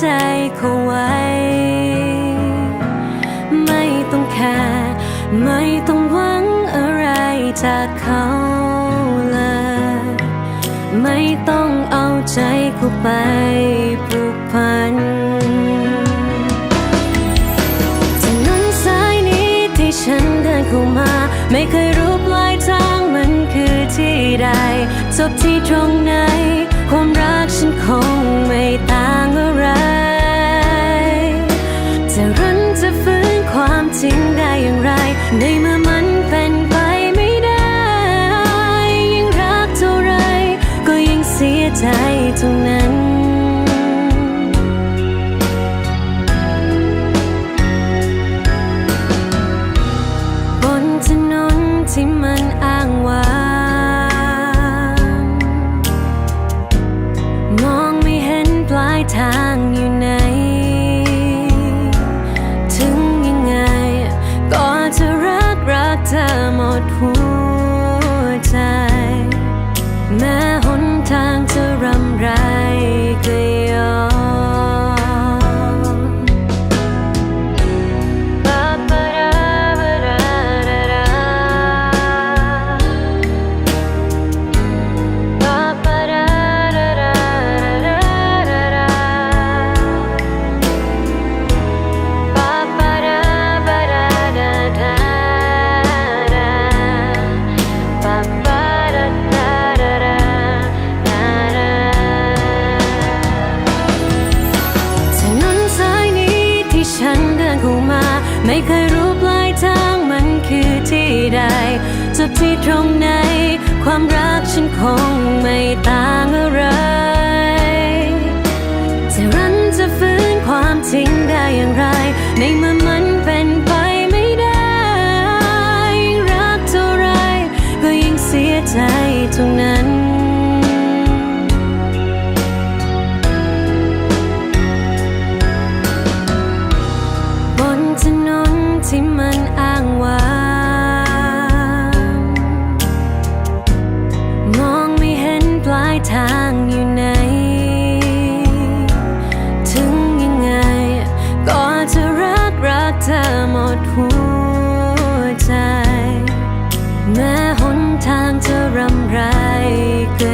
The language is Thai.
ใจเขาไว้ ไม่ต้องแคร์ไม่ต้องหวังอะไรจากเขาเลย ไม่ต้องเอาใจเขาไปผูกพันถนนสายนี้ที่ฉันเดินเข้ามา ไม่เคยรู้ปลายทางมันคือที่ใดจบที่ตรงไหน ความรักฉันคงไม่ต่าง ในเมื่อมันเป็นไปไม่ได้ ยิ่งรักเท่าไร ก็ยิ่งเสียใจเท่านั้น บนถนนที่มันอ้างว้างมองไม่เห็นปลายทางอยู่ ไม่เคยรู้ปลายทางมันคือที่ใดจบที่ตรงไหน ความรักฉันคงไม่ต่างอะไรจะรันจะฟื้นความจริงได้อย่างไร ที่มันอ้างว้ามองไม่เห็นปลายทางอยู่ไหน ถึงยังไง ก็จะรักรักเธอหมดหัวใจ แม้หนทางจะรำไรเกิ